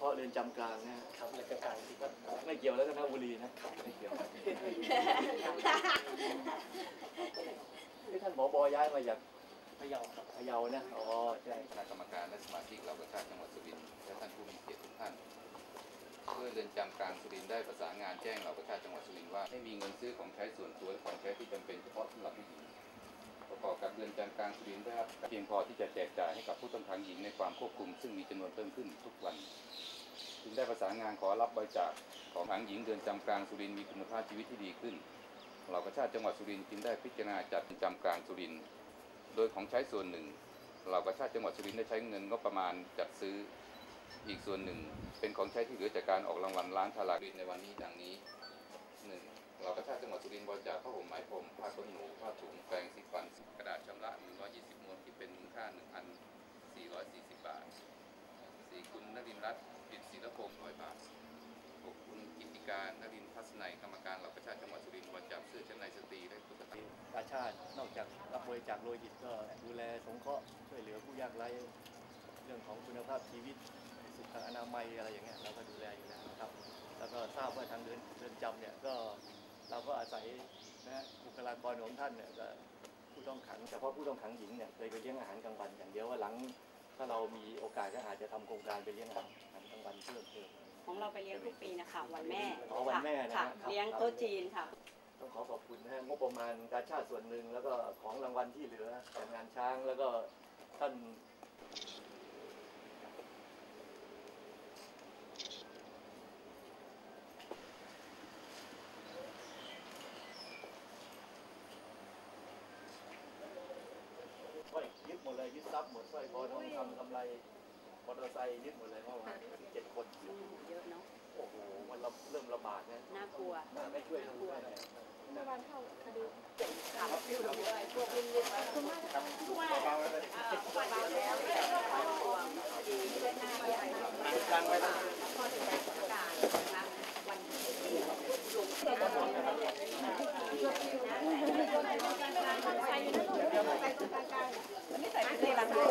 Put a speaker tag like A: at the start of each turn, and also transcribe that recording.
A: พาะเรือนจำกลางนะฮะ
B: ครับแล้วก็การที่ก็
A: ไม่เกี่ยวแล้วกันนะบุรีนะไม่เกี่ยวที่ท่านผบย้ายมาจาก
B: พะเยาครับ
A: พะเยานะอ๋อใช่
C: คณะกรรมการและสมาชิกเหล่ากาชาติจังหวัดสุรินทร์และท่านผู้มีเกียรติทุกท่านเพื่อเรือนจำกลางสุรินทร์ได้ประสานงานแจ้งเหล่ากาชาติจังหวัดสุรินทร์ว่าให้มีเงินซื้อของใช้ส่วนตัวและของใช้ที่จำเป็นเฉพาะสำหรับผู้หญิงประกอบกับเรือนจำกลางสุรินทร์ได้รับเพียงพอที่จะแจกจ่ายให้กับผู้ต้องขังหญิงในความควบคุม ซึ่งมีจำนวนเพิ่มขึ้นทุกวันจึง ได้ประสานงานขอรับบริจาคของขังหญิงเรือนจำกลางสุรินมีคุณภาพชีวิตที่ดีขึ้นเหล่ากาชาติจังหวัดสุรินทร์จึงได้พิจารณาจัดจำกลางสุรินโดยของใช้ส่วนหนึ่งเรากระชาติจังหวัดสุรินได้ใช้เงินงบประมาณจัดซื้ออีกส่วนหนึ่ง เป็นของใช้ที่เหลือจากการออกรางวัลร้านฉลากในวันนี้ดังนี้หนึ่งเรากระชาติจังหวัดสุรินทร์บริจาคผ้าห่มไหมพรมผ้าขนหนูผ้าถุงแปรงสีฟันกระดาษชำระ120ม้วนที่เป็นมูลค่า 1,440 บาทสี่คุณนรินทร์รัตน์ปิดศิลปงศ์ร้อยบาทหกคุณ การนรินพัฒนัยกรรมการเหล่ากระชาจังหวัดสุรินทร์บริจาเสื้อชั้นในสตรีและตุ๊กตา
A: กาชาตินอกจากรับบริจาคโลหิตก็ดูแลสงเคราะห์ช่วยเหลือผู้ยากไร้เรื่องของคุณภาพชีวิตสุขอนามัยอะไรอย่างเงี้ยเราก็ดูแลอยู่แล้วนะครับ แล้วก็ทราบว่าทางเรือนเรือนจำเนี่ยก็เราก็อาศัยนะบุคลากรของท่านเนี่ยก็ผู้ต้องขังเฉพาะผู้ต้องขังหญิงเนี่ยเคยไปเลี้ยงอาหารกลางวันอย่างเดียวว่าหลังถ้าเรามีโอกาสก็อาจจะทำโครงการไปเลี้ยงอาหารกลางวัน
D: ไปเลี้ยงทุกปีนะคะวันแม่
A: อ๋อวันแม่นะ
D: ค่ะ
A: ครับ
D: เลี้ยงโต๊ะจีนค่ะ
A: ต้องขอขอบคุณนะฮะงบประมาณกาชาติส่วนหนึ่งแล้วก็ของรางวัลที่เหลือจากงานช้างแล้วก็ท่านสร้อยยึดหมดเลยยึดทรัพย์หมดสร้อยคอทองคำกำไรมอเตอร์ไซค์ยึดหมดเลยเมื่อวานนี้เจ็ดคน
D: ไม่
A: ใส่ไม่ใส่รา
E: คา